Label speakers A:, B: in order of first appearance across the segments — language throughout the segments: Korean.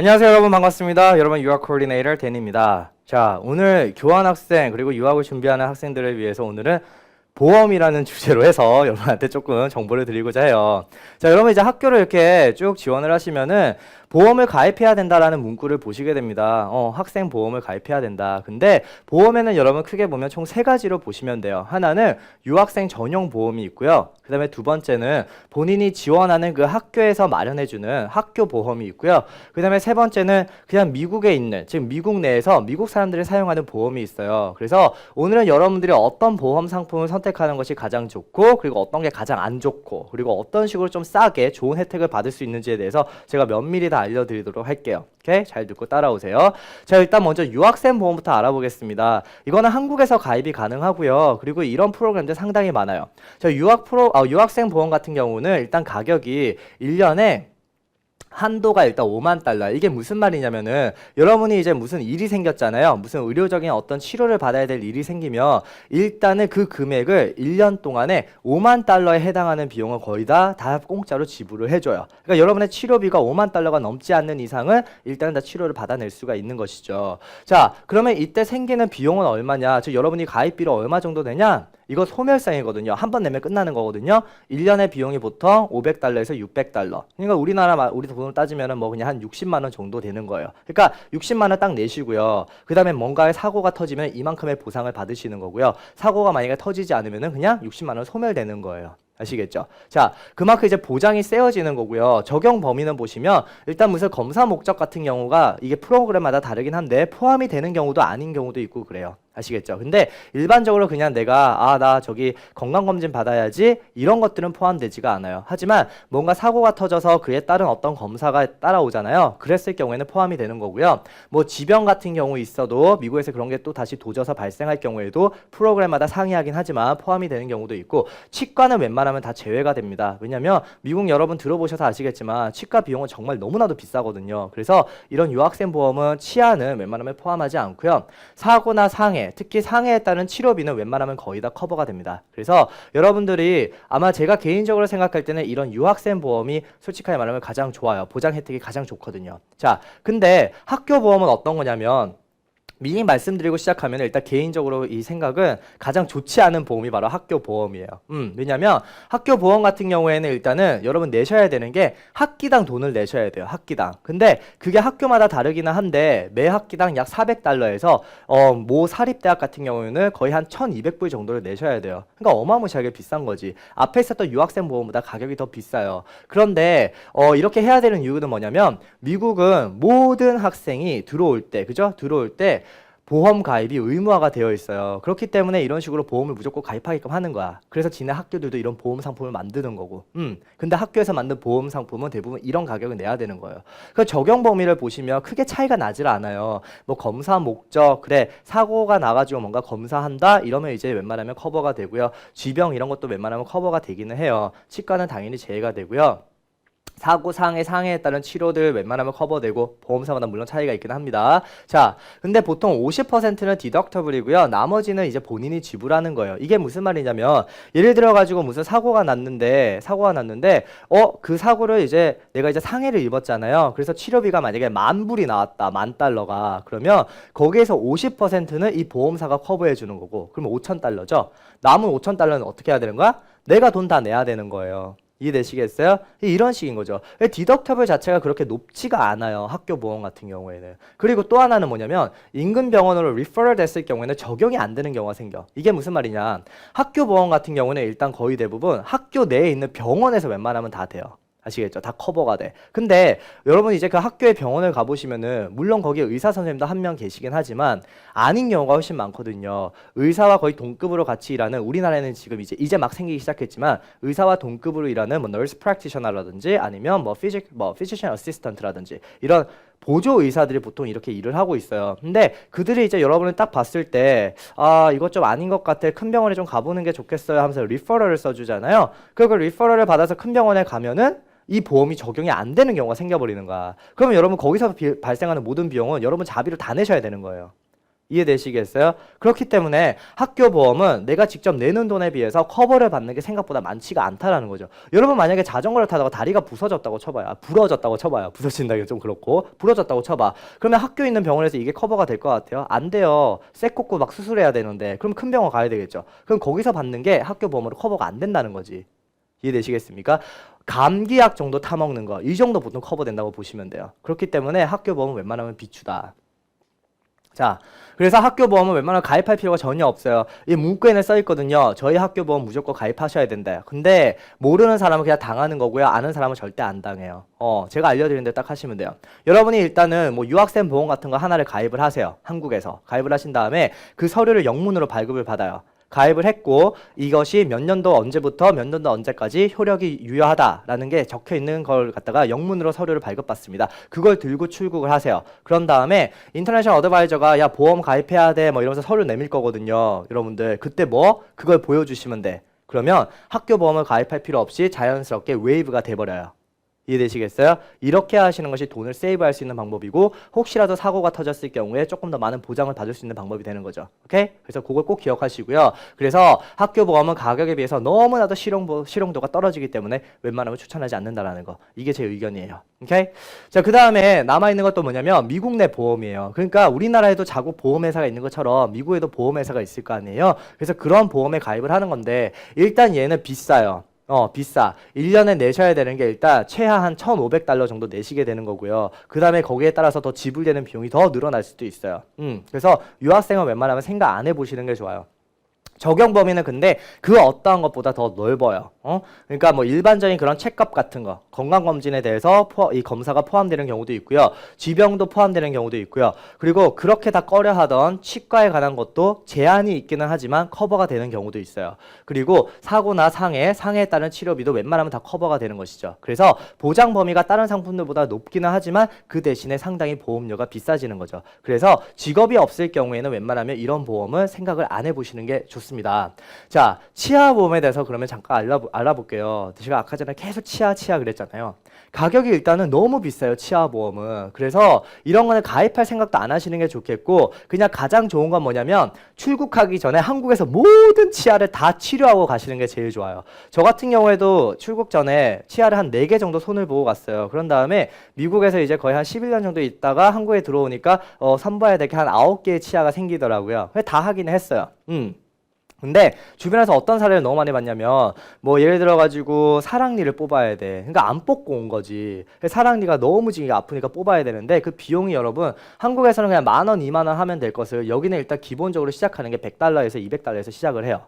A: 안녕하세요 여러분 반갑습니다. 여러분 유학 코디네이터 데니입니다. 자 오늘 교환 학생 그리고 유학을 준비하는 학생들을 위해서 오늘은 보험이라는 주제로 해서 여러분한테 조금 정보를 드리고자 해요. 자, 여러분 이제 학교를 이렇게 쭉 지원을 하시면은 보험을 가입해야 된다라는 문구를 보시게 됩니다. 어, 학생 보험을 가입해야 된다. 근데 보험에는 여러분 크게 보면 총 세 가지로 보시면 돼요. 하나는 유학생 전용 보험이 있고요. 그 다음에 두 번째는 본인이 지원하는 그 학교에서 마련해주는 학교 보험이 있고요. 그 다음에 세 번째는 그냥 미국에 있는, 지금 미국 내에서 미국 사람들이 사용하는 보험이 있어요. 그래서 오늘은 여러분들이 어떤 보험 상품을 선택하는 것이 가장 좋고, 그리고 어떤 게 가장 안 좋고, 그리고 어떤 식으로 좀 싸게 좋은 혜택을 받을 수 있는지에 대해서 제가 면밀히 다 알려드리도록 할게요. 오케이? 잘 듣고 따라오세요. 자, 일단 먼저 유학생 보험부터 알아보겠습니다. 이거는 한국에서 가입이 가능하고요. 그리고 이런 프로그램들 상당히 많아요. 자, 유학 프로, 아, 유학생 보험 같은 경우는 일단 가격이 1년에 한도가 일단 5만 달러. 이게 무슨 말이냐면은 여러분이 이제 무슨 일이 생겼잖아요. 무슨 의료적인 어떤 치료를 받아야 될 일이 생기면 일단은 그 금액을 1년 동안에 5만 달러에 해당하는 비용을 거의 다 다 공짜로 지불을 해줘요. 그러니까 여러분의 치료비가 5만 달러가 넘지 않는 이상은 일단은 다 치료를 받아낼 수가 있는 것이죠. 자, 그러면 이때 생기는 비용은 얼마냐? 즉 여러분이 가입비로 얼마 정도 되냐? 이거 소멸상이거든요. 한 번 내면 끝나는 거거든요. 1년의 비용이 보통 500달러에서 600달러. 그러니까 우리나라 우리 돈으로 따지면뭐 그냥 한 60만 원 정도 되는 거예요. 그러니까 60만 원 딱 내시고요. 그다음에 뭔가의 사고가 터지면 이만큼의 보상을 받으시는 거고요. 사고가 만약에 터지지 않으면 그냥 60만 원 소멸되는 거예요. 아시겠죠? 자, 그만큼 이제 보장이 세워지는 거고요. 적용 범위는 보시면 일단 무슨 검사 목적 같은 경우가 이게 프로그램마다 다르긴 한데 포함이 되는 경우도 아닌 경우도 있고 그래요. 아시겠죠? 근데 일반적으로 그냥 내가 아 나 저기 건강검진 받아야지 이런 것들은 포함되지가 않아요. 하지만 뭔가 사고가 터져서 그에 따른 어떤 검사가 따라오잖아요. 그랬을 경우에는 포함이 되는 거고요. 뭐 지병 같은 경우 있어도 미국에서 그런 게 또 다시 도져서 발생할 경우에도 프로그램마다 상이하긴 하지만 포함이 되는 경우도 있고 치과는 웬만하면 다 제외가 됩니다. 왜냐하면 미국 여러분 들어보셔서 아시겠지만 치과 비용은 정말 너무나도 비싸거든요. 그래서 이런 유학생 보험은 치아는 웬만하면 포함하지 않고요. 사고나 상해 특히 상해에 따른 치료비는 웬만하면 거의 다 커버가 됩니다. 그래서 여러분들이 아마 제가 개인적으로 생각할 때는 이런 유학생 보험이 솔직하게 말하면 가장 좋아요. 보장 혜택이 가장 좋거든요. 자, 근데 학교 보험은 어떤 거냐면 미리 말씀드리고 시작하면 일단 개인적으로 이 생각은 가장 좋지 않은 보험이 바로 학교 보험이에요. 음, 왜냐면 학교 보험 같은 경우에는 일단은 여러분 내셔야 되는 게 학기당 돈을 내셔야 돼요. 학기당. 근데 그게 학교마다 다르기는 한데 매 학기당 약 400달러에서 어, 모 사립대학 같은 경우에는 거의 한 1200불 정도를 내셔야 돼요. 그러니까 어마무시하게 비싼 거지. 앞에 있었던 유학생 보험보다 가격이 더 비싸요. 그런데 어, 이렇게 해야 되는 이유는 뭐냐면 미국은 모든 학생이 들어올 때, 그죠? 들어올 때 보험 가입이 의무화가 되어 있어요. 그렇기 때문에 이런 식으로 보험을 무조건 가입하게끔 하는 거야. 그래서 지네 학교들도 이런 보험 상품을 만드는 거고. 음. 근데 학교에서 만든 보험 상품은 대부분 이런 가격을 내야 되는 거예요. 그 적용 범위를 보시면 크게 차이가 나질 않아요. 뭐 검사 목적, 그래. 사고가 나가지고 뭔가 검사한다? 이러면 이제 웬만하면 커버가 되고요. 지병 이런 것도 웬만하면 커버가 되기는 해요. 치과는 당연히 제외가 되고요. 사고 상해 상해에 따른 치료들 웬만하면 커버되고 보험사마다 물론 차이가 있긴 합니다. 자, 근데 보통 50%는 디덕터블이고요. 나머지는 이제 본인이 지불하는 거예요. 이게 무슨 말이냐면 예를 들어 가지고 무슨 사고가 났는데 사고가 났는데 어, 그 사고를 이제 내가 이제 상해를 입었잖아요. 그래서 치료비가 만약에 만 불이 나왔다. 만 달러가. 그러면 거기에서 50%는 이 보험사가 커버해 주는 거고. 그럼 5천 달러죠. 남은 5천 달러는 어떻게 해야 되는 거야? 내가 돈 다 내야 되는 거예요. 이해되시겠어요? 이런 식인 거죠. 디덕터블 자체가 그렇게 높지가 않아요. 학교 보험 같은 경우에는. 그리고 또 하나는 뭐냐면 인근 병원으로 리퍼럴 됐을 경우에는 적용이 안 되는 경우가 생겨. 이게 무슨 말이냐? 학교 보험 같은 경우는 일단 거의 대부분 학교 내에 있는 병원에서 웬만하면 다 돼요. 아시겠죠? 다 커버가 돼. 근데 여러분 이제 그 학교의 병원을 가보시면은 물론 거기에 의사 선생님도 한 명 계시긴 하지만 아닌 경우가 훨씬 많거든요. 의사와 거의 동급으로 같이 일하는 우리나라에는 지금 이제 이제 막 생기기 시작했지만 의사와 동급으로 일하는 뭐 n u 프 s e p r a c 라든지 아니면 뭐 physic 뭐 p h y s i c i a 라든지 이런 보조 의사들이 보통 이렇게 일을 하고 있어요. 근데 그들이 이제 여러분을 딱 봤을 때, 아, 이것 좀 아닌 것 같아. 큰 병원에 좀 가보는 게 좋겠어요 하면서 리퍼럴을 써주잖아요. 그걸 리퍼럴을 받아서 큰 병원에 가면은 이 보험이 적용이 안 되는 경우가 생겨버리는 거야. 그러면 여러분 거기서 비, 발생하는 모든 비용은 여러분 자비를 다 내셔야 되는 거예요. 이해되시겠어요? 그렇기 때문에 학교 보험은 내가 직접 내는 돈에 비해서 커버를 받는 게 생각보다 많지가 않다라는 거죠. 여러분 만약에 자전거를 타다가 다리가 부서졌다고 쳐봐요. 아, 부러졌다고 쳐봐요. 부서진다는 게좀 그렇고 부러졌다고 쳐봐. 그러면 학교에 있는 병원에서 이게 커버가 될 것 같아요? 안 돼요. 쇠꽂고 막 수술해야 되는데 그럼 큰 병원 가야 되겠죠. 그럼 거기서 받는 게 학교 보험으로 커버가 안 된다는 거지. 이해되시겠습니까? 감기약 정도 타 먹는 거 이 정도 보통 커버된다고 보시면 돼요. 그렇기 때문에 학교 보험은 웬만하면 비추다. 자, 그래서 학교 보험은 웬만하면 가입할 필요가 전혀 없어요. 이 문구에는 써 있거든요. 저희 학교 보험 무조건 가입하셔야 된다. 근데 모르는 사람은 그냥 당하는 거고요. 아는 사람은 절대 안 당해요. 어, 제가 알려드린 대로 딱 하시면 돼요. 여러분이 일단은 뭐 유학생 보험 같은 거 하나를 가입을 하세요. 한국에서 가입을 하신 다음에 그 서류를 영문으로 발급을 받아요. 가입을 했고 이것이 몇 년도 언제부터 몇 년도 언제까지 효력이 유효하다라는 게 적혀 있는 걸 갖다가 영문으로 서류를 발급받습니다. 그걸 들고 출국을 하세요. 그런 다음에 인터내셔널 어드바이저가 야 보험 가입해야 돼 뭐 이러면서 서류 내밀 거거든요. 여러분들 그때 뭐 그걸 보여주시면 돼. 그러면 학교 보험을 가입할 필요 없이 자연스럽게 웨이브가 돼버려요. 이해되시겠어요? 이렇게 하시는 것이 돈을 세이브할 수 있는 방법이고 혹시라도 사고가 터졌을 경우에 조금 더 많은 보장을 받을 수 있는 방법이 되는 거죠. 오케이? 그래서 그걸 꼭 기억하시고요. 그래서 학교 보험은 가격에 비해서 너무나도 실용 실용도가 떨어지기 때문에 웬만하면 추천하지 않는다라는 거. 이게 제 의견이에요. 오케이? 자, 그다음에 남아 있는 것도 뭐냐면 미국 내 보험이에요. 그러니까 우리나라에도 자국 보험회사가 있는 것처럼 미국에도 보험회사가 있을 거 아니에요. 그래서 그런 보험에 가입을 하는 건데 일단 얘는 비싸요. 어, 비싸. 1년에 내셔야 되는 게 일단 최하 한 1,500달러 정도 내시게 되는 거고요. 그 다음에 거기에 따라서 더 지불되는 비용이 더 늘어날 수도 있어요. 음, 그래서 유학생은 웬만하면 생각 안 해보시는 게 좋아요. 적용 범위는 근데 그 어떠한 것보다 더 넓어요. 어? 그러니까 뭐 일반적인 그런 체값 같은 거, 건강검진에 대해서 포, 이 검사가 포함되는 경우도 있고요. 지병도 포함되는 경우도 있고요. 그리고 그렇게 다 꺼려 하던 치과에 관한 것도 제한이 있기는 하지만 커버가 되는 경우도 있어요. 그리고 사고나 상해, 상해에 따른 치료비도 웬만하면 다 커버가 되는 것이죠. 그래서 보장 범위가 다른 상품들보다 높기는 하지만 그 대신에 상당히 보험료가 비싸지는 거죠. 그래서 직업이 없을 경우에는 웬만하면 이런 보험을 생각을 안 해보시는 게 좋습니다. 좋습니다. 자, 치아 보험에 대해서 그러면 잠깐 알아보, 알아볼게요. 제가 아까 전에 계속 치아 치아 그랬잖아요. 가격이 일단은 너무 비싸요, 치아 보험은. 그래서 이런 거는 가입할 생각도 안 하시는 게 좋겠고 그냥 가장 좋은 건 뭐냐면 출국하기 전에 한국에서 모든 치아를 다 치료하고 가시는 게 제일 좋아요. 저 같은 경우에도 출국 전에 치아를 한4개 정도 손을 보고 갔어요. 그런 다음에 미국에서 이제 거의 한 11년 정도 있다가 한국에 들어오니까 어, 선봐야 될 게 한 9개의 치아가 생기더라고요. 다 하긴 했어요. 음. 근데 주변에서 어떤 사례를 너무 많이 봤냐면 뭐 예를 들어 가지고 사랑니를 뽑아야 돼. 그러니까 안 뽑고 온 거지. 사랑니가 너무 지가 아프니까 뽑아야 되는데 그 비용이 여러분 한국에서는 그냥 만 원, 이만 원 하면 될 것을 여기는 일단 기본적으로 시작하는 게 100달러에서 200달러에서 시작을 해요.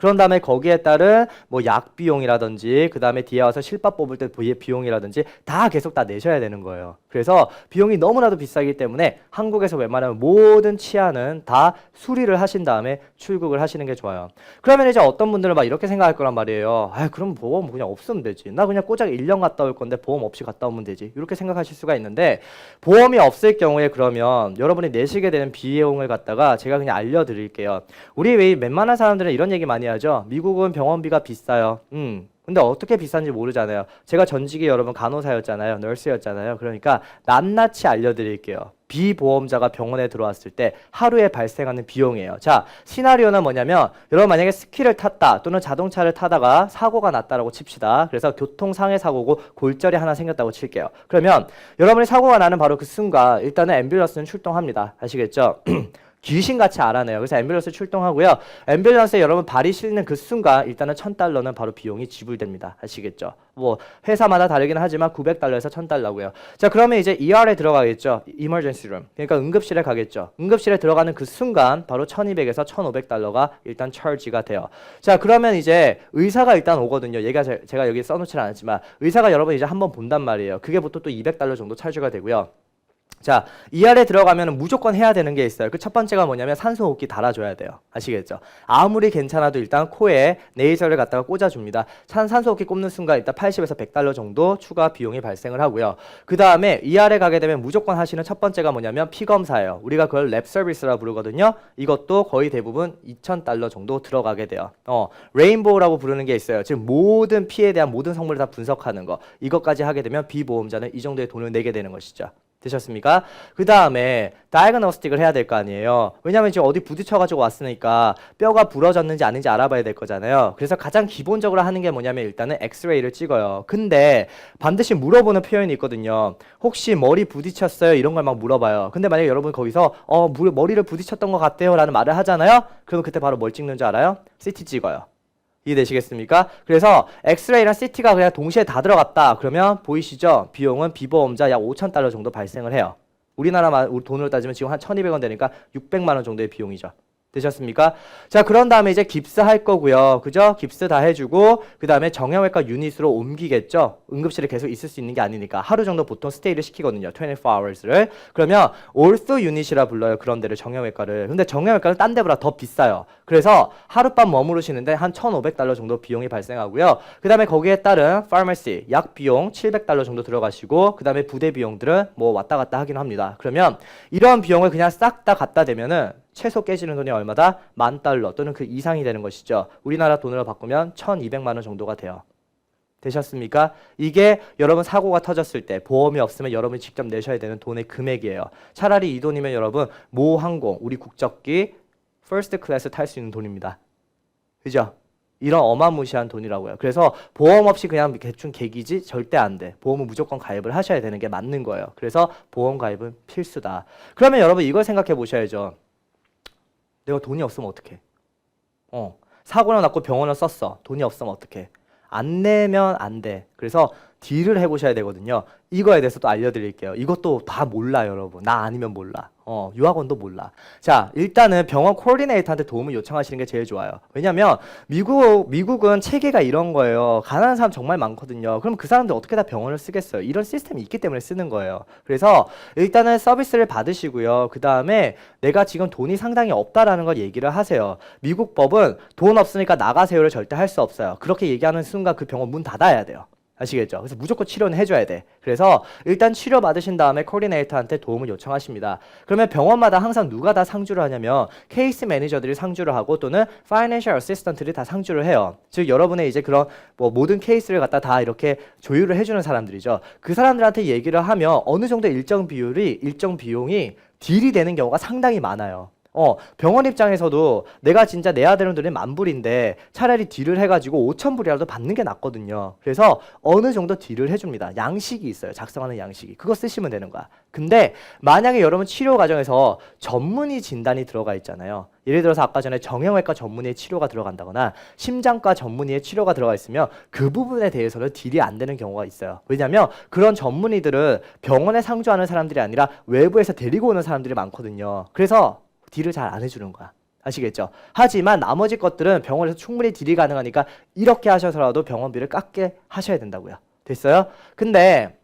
A: 그런 다음에 거기에 따른 뭐 약 비용이라든지 그 다음에 뒤에 와서 실밥 뽑을 때 비용이라든지 다 계속 다 내셔야 되는 거예요. 그래서 비용이 너무나도 비싸기 때문에 한국에서 웬만하면 모든 치아는다 수리를 하신 다음에 출국을 하시는 게 좋아요. 그러면 이제 어떤 분들은 막 이렇게 생각할 거란 말이에요. 아, 그럼 보험 그냥 없으면 되지. 나 그냥 꼬작 1년 갔다 올 건데 보험 없이 갔다 오면 되지. 이렇게 생각하실 수가 있는데 보험이 없을 경우에 그러면 여러분이 내시게 되는 비용을 갖다가 제가 그냥 알려드릴게요. 우리 왜 웬만한 사람들은 이런 얘기 많이 아니하죠? 미국은 병원비가 비싸요. 음. 근데 어떻게 비싼지 모르잖아요. 제가 전직에 여러분 간호사였잖아요. 널스였잖아요. 그러니까 낱낱이 알려드릴게요. 비보험자가 병원에 들어왔을 때 하루에 발생하는 비용이에요. 자, 시나리오는 뭐냐면 여러분 만약에 스키를 탔다 또는 자동차를 타다가 사고가 났다라고 칩시다. 그래서 교통상해 사고고 골절이 하나 생겼다고 칠게요. 그러면 여러분이 사고가 나는 바로 그 순간 일단은 앰뷸런스는 출동합니다. 아시겠죠? 귀신같이 알아내요. 그래서 앰뷸런스 출동하고요. 앰뷸런스에 여러분 발이 실리는 그 순간 일단은 천달러는 바로 비용이 지불됩니다. 아시겠죠? 뭐 회사마다 다르긴 하지만 900달러에서 1000달러고요. 자, 그러면 이제 ER에 들어가겠죠. emergency room. 그러니까 응급실에 가겠죠. 응급실에 들어가는 그 순간 바로 1200에서 1500달러가 일단 철지가 돼요. 자, 그러면 이제 의사가 일단 오거든요. 얘가 제, 가 여기 써놓지 않았지만 의사가 여러분 이제 한번 본단 말이에요. 그게 보통 또 200달러 정도 찰지가 되고요. 자, 이 아래 들어가면 무조건 해야 되는 게 있어요. 그 첫 번째가 뭐냐면 산소 호흡기 달아줘야 돼요. 아시겠죠? 아무리 괜찮아도 일단 코에 네이저를 갖다가 꽂아줍니다. 산소 호흡기 꽂는 순간 일단 80에서 100달러 정도 추가 비용이 발생을 하고요. 그 다음에 이 아래 가게 되면 무조건 하시는 첫 번째가 뭐냐면 피검사예요. 우리가 그걸 랩 서비스라 부르거든요. 이것도 거의 대부분 2,000달러 정도 들어가게 돼요. 어, 레인보우라고 부르는 게 있어요. 지금 모든 피에 대한 모든 성분을 다 분석하는 거. 이것까지 하게 되면 비보험자는 이 정도의 돈을 내게 되는 것이죠. 되셨습니까? 그 다음에 다이그노스틱을 해야 될 거 아니에요. 왜냐하면 지금 어디 부딪혀가지고 왔으니까 뼈가 부러졌는지 아닌지 알아봐야 될 거잖아요. 그래서 가장 기본적으로 하는 게 뭐냐면 일단은 엑스레이를 찍어요. 근데 반드시 물어보는 표현이 있거든요. 혹시 머리 부딪혔어요? 이런 걸 막 물어봐요. 근데 만약에 여러분 거기서 어 머리를 부딪혔던 것 같아요 라는 말을 하잖아요? 그럼 그때 바로 뭘 찍는 줄 알아요? CT 찍어요. 이해되시겠습니까? 그래서 엑스레이랑 CT가 그냥 동시에 다 들어갔다. 그러면 보이시죠? 비용은 비보험자 약 5천 달러 정도 발생을 해요. 우리나라만 돈으로 따지면 지금 한 1,200원 되니까 600만 원 정도의 비용이죠. 되셨습니까? 자, 그런 다음에 이제 깁스 할 거고요. 그죠? 깁스 다 해주고, 그 다음에 정형외과 유닛으로 옮기겠죠? 응급실에 계속 있을 수 있는 게 아니니까. 하루 정도 보통 스테이를 시키거든요. 24hours를. 그러면 올스 유닛이라 불러요. 그런 데를 정형외과를. 근데 정형외과는 딴 데보다 더 비싸요. 그래서 하룻밤 머무르시는데 한 1,500달러 정도 비용이 발생하고요. 그 다음에 거기에 따른 pharmacy, 약 비용 700달러 정도 들어가시고, 그 다음에 부대 비용들은 뭐 왔다 갔다 하긴 합니다. 그러면 이런 비용을 그냥 싹 다 갖다 대면은 최소 깨지는 돈이 얼마다? 만 달러 또는 그 이상이 되는 것이죠. 우리나라 돈으로 바꾸면 1,200만 원 정도가 돼요. 되셨습니까? 이게 여러분 사고가 터졌을 때 보험이 없으면 여러분이 직접 내셔야 되는 돈의 금액이에요. 차라리 이 돈이면 여러분 모 항공 우리 국적기 퍼스트 클래스 탈 수 있는 돈입니다. 그죠? 이런 어마무시한 돈이라고요. 그래서 보험 없이 그냥 대충 계기지 절대 안 돼. 보험은 무조건 가입을 하셔야 되는 게 맞는 거예요. 그래서 보험 가입은 필수다. 그러면 여러분 이걸 생각해 보셔야죠. 내가 돈이 없으면 어떡해? 어. 사고를 났고 병원을 썼어. 돈이 없으면 어떡해? 안 내면 안 돼. 그래서 딜을 해보셔야 되거든요. 이거에 대해서 또 알려드릴게요. 이것도 다 몰라 여러분. 나 아니면 몰라. 어, 유학원도 몰라. 자, 일단은 병원 코디네이터한테 도움을 요청하시는 게 제일 좋아요. 왜냐면 하 미국 미국은 체계가 이런 거예요. 가난한 사람 정말 많거든요. 그럼 그 사람들 어떻게 다 병원을 쓰겠어요? 이런 시스템이 있기 때문에 쓰는 거예요. 그래서 일단은 서비스를 받으시고요. 그다음에 내가 지금 돈이 상당히 없다라는 걸 얘기를 하세요. 미국 법은 돈 없으니까 나가세요를 절대 할 수 없어요. 그렇게 얘기하는 순간 그 병원 문 닫아야 돼요. 아시겠죠? 그래서 무조건 치료는 해줘야 돼. 그래서 일단 치료 받으신 다음에 코디네이터한테 도움을 요청하십니다. 그러면 병원마다 항상 누가 다 상주를 하냐면 케이스 매니저들이 상주를 하고 또는 파이낸셜 어시스턴트들이 다 상주를 해요. 즉 여러분의 이제 그런 뭐 모든 케이스를 갖다 다 이렇게 조율을 해주는 사람들이죠. 그 사람들한테 얘기를 하면 어느 정도 일정 비율이 일정 비용이 딜이 되는 경우가 상당히 많아요. 어, 병원 입장에서도 내가 진짜 내야 되는 돈이 만 불인데 차라리 딜을 해가지고 5천 불이라도 받는 게 낫거든요. 그래서 어느 정도 딜을 해줍니다. 양식이 있어요. 작성하는 양식이. 그거 쓰시면 되는 거야. 근데 만약에 여러분 치료 과정에서 전문의 진단이 들어가 있잖아요. 예를 들어서 아까 전에 정형외과 전문의의 치료가 들어간다거나 심장과 전문의의 치료가 들어가 있으면 그 부분에 대해서는 딜이 안 되는 경우가 있어요. 왜냐하면 그런 전문의들은 병원에 상주하는 사람들이 아니라 외부에서 데리고 오는 사람들이 많거든요. 그래서 딜을 잘안 해주는 거야. 아시겠죠? 하지만 나머지 것들은 병원에서 충분히 딜이 가능하니까 이렇게 하셔서라도 병원비를 깎게 하셔야 된다고요. 됐어요? 근데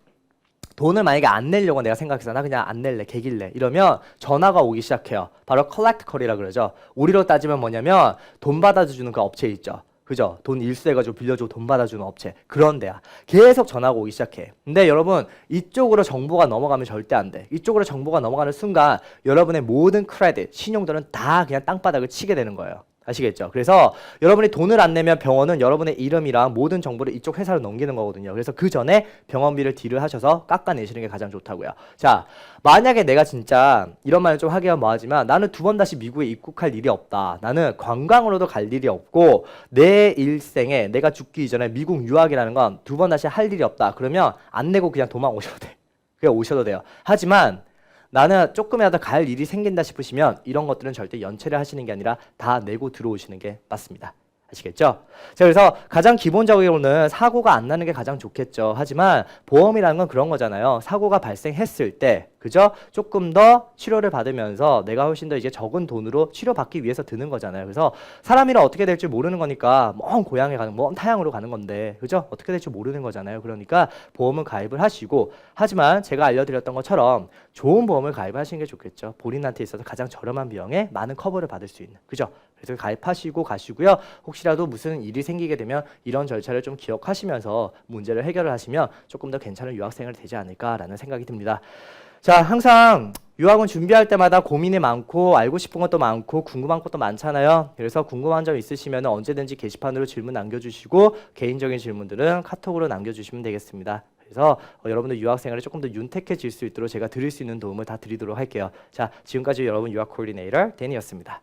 A: 돈을 만약에 안 내려고 내가 생각했잖아 그냥 안 낼래 개길래 이러면 전화가 오기 시작해요 바로 컬렉트 컬이라 그러죠 우리로 따지면 뭐냐면 돈 받아주는 그 업체 있죠 그죠? 돈일세 가지고 빌려주고 돈 받아주는 업체 그런 데야 계속 전화가 오기 시작해. 근데 여러분 이쪽으로 정보가 넘어가면 절대 안 돼. 이쪽으로 정보가 넘어가는 순간 여러분의 모든 크레딧 신용들은 다 그냥 땅바닥을 치게 되는 거예요. 아시겠죠? 그래서 여러분이 돈을 안 내면 병원은 여러분의 이름이랑 모든 정보를 이쪽 회사로 넘기는 거거든요. 그래서 그 전에 병원비를 딜을 하셔서 깎아내시는 게 가장 좋다고요. 자, 만약에 내가 진짜 이런 말을 좀 하기가 뭐하지만 나는 두 번 다시 미국에 입국할 일이 없다. 나는 관광으로도 갈 일이 없고 내 일생에 내가 죽기 이전에 미국 유학이라는 건 두 번 다시 할 일이 없다. 그러면 안 내고 그냥 도망 오셔도 돼. 그냥 오셔도 돼요. 하지만 나는 조금이라도 갈 일이 생긴다 싶으시면 이런 것들은 절대 연체를 하시는 게 아니라 다 내고 들어오시는 게 맞습니다. 아시겠죠? 자, 그래서 가장 기본적으로는 사고가 안 나는 게 가장 좋겠죠. 하지만 보험이라는 건 그런 거잖아요. 사고가 발생했을 때, 그죠? 조금 더 치료를 받으면서 내가 훨씬 더 이제 적은 돈으로 치료받기 위해서 드는 거잖아요. 그래서 사람이라 어떻게 될지 모르는 거니까 먼 고향에 가는, 먼 타향으로 가는 건데, 그죠? 어떻게 될지 모르는 거잖아요. 그러니까 보험은 가입을 하시고, 하지만 제가 알려드렸던 것처럼 좋은 보험을 가입하시는 게 좋겠죠. 본인한테 있어서 가장 저렴한 비용에 많은 커버를 받을 수 있는, 그죠? 그래서 가입하시고 가시고요. 혹시라도 무슨 일이 생기게 되면 이런 절차를 좀 기억하시면서 문제를 해결을 하시면 조금 더 괜찮은 유학생을 되지 않을까라는 생각이 듭니다. 자, 항상 유학원 준비할 때마다 고민이 많고 알고 싶은 것도 많고 궁금한 것도 많잖아요. 그래서 궁금한 점 있으시면 언제든지 게시판으로 질문 남겨주시고 개인적인 질문들은 카톡으로 남겨주시면 되겠습니다. 그래서 어, 여러분들 유학생활에 조금 더 윤택해질 수 있도록 제가 드릴 수 있는 도움을 다 드리도록 할게요. 자, 지금까지 여러분 유학 코디네이터 데니였습니다.